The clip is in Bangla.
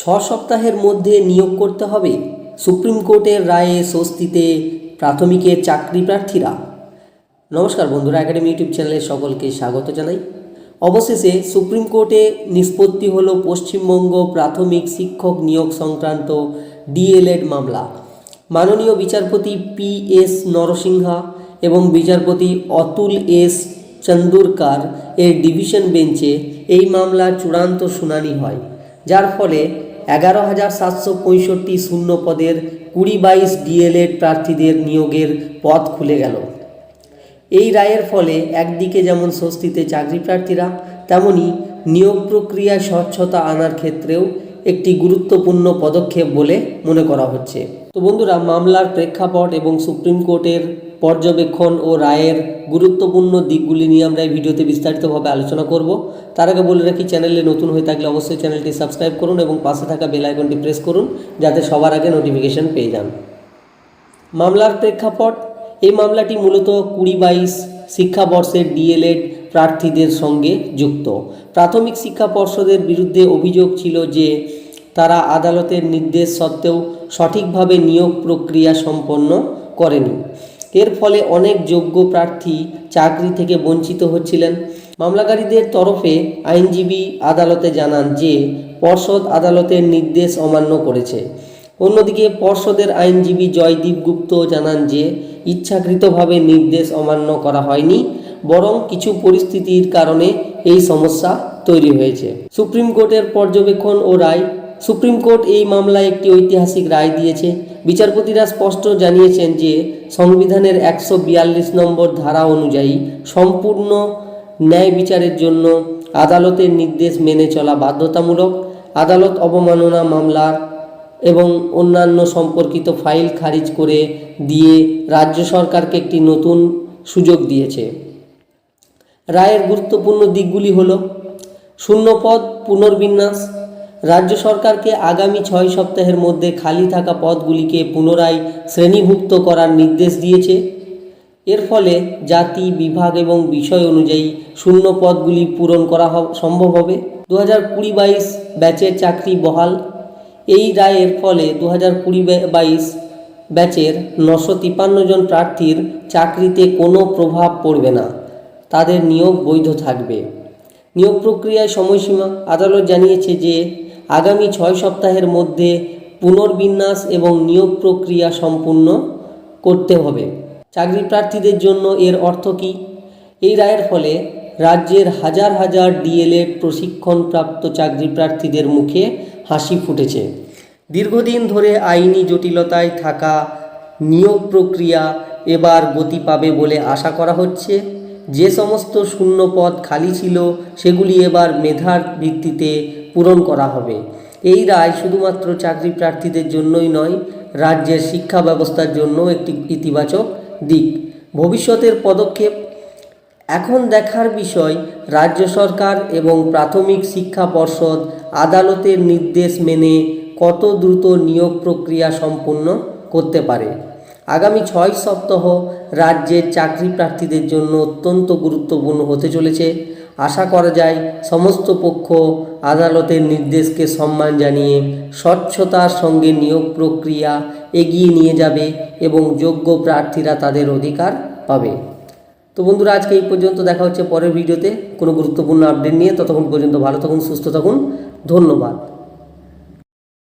ছ সপ্তাহের মধ্যে নিয়োগ করতে হবে। সুপ্রিম কোর্টের রায়ে স্বস্তিতে প্রাথমিকের চাকরি প্রার্থীরা। নমস্কার বন্ধুরা একাডেমি ইউটিউব চ্যানেলে সকলকে স্বাগত জানাই। অবশেষে সুপ্রিম কোর্টে নিষ্পত্তি হলো পশ্চিমবঙ্গ প্রাথমিক শিক্ষক নিয়োগ সংক্রান্ত ডিএলএড মামলা। মাননীয় বিচারপতি পি এস নরসিংহা এবং বিচারপতি অতুল এস. চন্দুরকার এর ডিভিশন বেঞ্চে এই মামলার চূড়ান্ত শুনানি হয়, যার ফলে এগারো হাজার সাতশো পঁয়ষট্টি শূন্য পদের কুড়ি বাইশ ডিএলএড প্রার্থীদের নিয়োগের পথ খুলে গেল। এই রায়ের ফলে একদিকে যেমন স্বস্তিতে চাকরি প্রার্থীরা, তেমনি নিয়োগ প্রক্রিয়ায় স্বচ্ছতা আনার ক্ষেত্রেও একটি গুরুত্বপূর্ণ পদক্ষেপ বলে মনে করা হচ্ছে। তো বন্ধুরা, মামলার প্রেক্ষাপট এবং সুপ্রিম কোর্টের পর্যবেক্ষণ ও রায়ের গুরুত্বপূর্ণ দিকগুলি নিয়ে আমরা এই ভিডিওতে বিস্তারিতভাবে আলোচনা করব। তার আগে বলে রাখি, চ্যানেলে নতুন হয়ে থাকলে অবশ্যই চ্যানেলটি সাবস্ক্রাইব করুন এবং পাশে থাকা বেল আইকনটি প্রেস করুন যাতে সবার আগে নোটিফিকেশন পেয়ে যান। মামলার প্রেক্ষাপট, এই মামলাটি মূলত কুড়ি বাইশ শিক্ষাবর্ষের ডিএলএড প্রার্থীদের সঙ্গে যুক্ত। প্রাথমিক শিক্ষা পর্ষদের বিরুদ্ধে অভিযোগ ছিল যে তারা আদালতের নির্দেশ সত্ত্বেও সঠিকভাবে নিয়োগ প্রক্রিয়া সম্পন্ন করেনি। এর ফলে অনেক যোগ্য প্রার্থী চাকরি থেকে বঞ্চিত হচ্ছিলেন। মামলাকারীদের তরফে আইনজীবী আদালতে জানান যে, পর্ষদ আদালতের নির্দেশ অমান্য করেছে। অন্যদিকে পর্ষদের আইনজীবী জয়দীপ গুপ্ত জানান যে, ইচ্ছাকৃতভাবে নির্দেশ অমান্য করা হয়নি, বরং কিছু পরিস্থিতির কারণে এই সমস্যা তৈরি হয়েছে। সুপ্রিম কোর্টের পর্যবেক্ষণ ও রায় সুপ্রিম কোর্ট এই মামলায় একটি ঐতিহাসিক রায় দিয়েছে। বিচারপতিরা স্পষ্ট জানিয়েছেন যে সংবিধানের একশো বিয়াল্লিশ নম্বর ধারা অনুযায়ী সম্পূর্ণ ন্যায় বিচারের জন্য আদালতের নির্দেশ মেনে চলা বাধ্যতামূলক, আদালত অবমাননা মামলার এবং অন্যান্য সম্পর্কিত ফাইল খারিজ করে দিয়ে রাজ্য সরকারকে একটি নতুন সুযোগ দিয়েছে। রায়ের গুরুত্বপূর্ণ দিকগুলি হল, শূন্যপদ, পুনর্বিন্যাস রাজ্য সরকারকে আগামী ছয় সপ্তাহের মধ্যে খালি থাকা পদগুলিকে পুনরায় শ্রেণীভুক্ত করার নির্দেশ দিয়েছে। এর ফলে জাতি, বিভাগ এবং বিষয় অনুযায়ী শূন্য পদগুলি পূরণ করা সম্ভব হবে। দু হাজার কুড়ি বাইশ ব্যাচের চাকরি বহাল। এই রায়ের ফলে দু হাজার কুড়ি বাইশ ব্যাচের নশো তিপান্ন জন প্রার্থীর চাকরিতে কোনো প্রভাব পড়বে না। তাদের নিয়োগ বৈধ থাকবে। নিয়োগ প্রক্রিয়ায় সময়সীমা। আদালত জানিয়েছে যে আগামী ছয় সপ্তাহের মধ্যে পুনর্বিন্যাস এবং নিয়োগ প্রক্রিয়া সম্পূর্ণ করতে হবে। চাকরি প্রার্থীদের জন্য এর অর্থ কী? এই রায়ের ফলে রাজ্যের হাজার হাজার ডিএলএড প্রশিক্ষণপ্রাপ্ত চাকরি প্রার্থীদের মুখে হাসি ফুটেছে। দীর্ঘদিন ধরে আইনি জটিলতায় থাকা নিয়োগ প্রক্রিয়া এবার গতি পাবে বলে আশা করা হচ্ছে। যে সমস্ত শূন্য পদ খালি ছিল, সেগুলি এবার মেধার ভিত্তিতে পূরণ করা হবে। এই রায় শুধুমাত্র চাকরি প্রার্থীদের জন্যই নয়, রাজ্যের শিক্ষা ব্যবস্থার জন্য একটি ইতিবাচক দিক। ভবিষ্যতের পদক্ষেপ এখন দেখার বিষয়, রাজ্য সরকার এবং প্রাথমিক শিক্ষা পর্ষদ আদালতের নির্দেশ মেনে কত দ্রুত নিয়োগ প্রক্রিয়া সম্পূর্ণ করতে পারে। আগামী ছয় সপ্তাহ রাজ্যের চাকরি প্রার্থীদের জন্য অত্যন্ত গুরুত্বপূর্ণ হতে চলেছে। আশা করা যায় সমস্ত পক্ষ আদালতের নির্দেশকে সম্মান জানিয়ে স্বচ্ছতার সঙ্গে নিয়োগ প্রক্রিয়া এগিয়ে নিয়ে যাবে এবং যোগ্য প্রার্থীরা তাদের অধিকার পাবে। তো বন্ধুরা, আজকে এই পর্যন্ত দেখা হচ্ছে পরের ভিডিওতে। কোনো গুরুত্বপূর্ণ আপডেট নিয়ে ততক্ষণ পর্যন্ত ভালো থাকুন, সুস্থ থাকুন। ধন্যবাদ।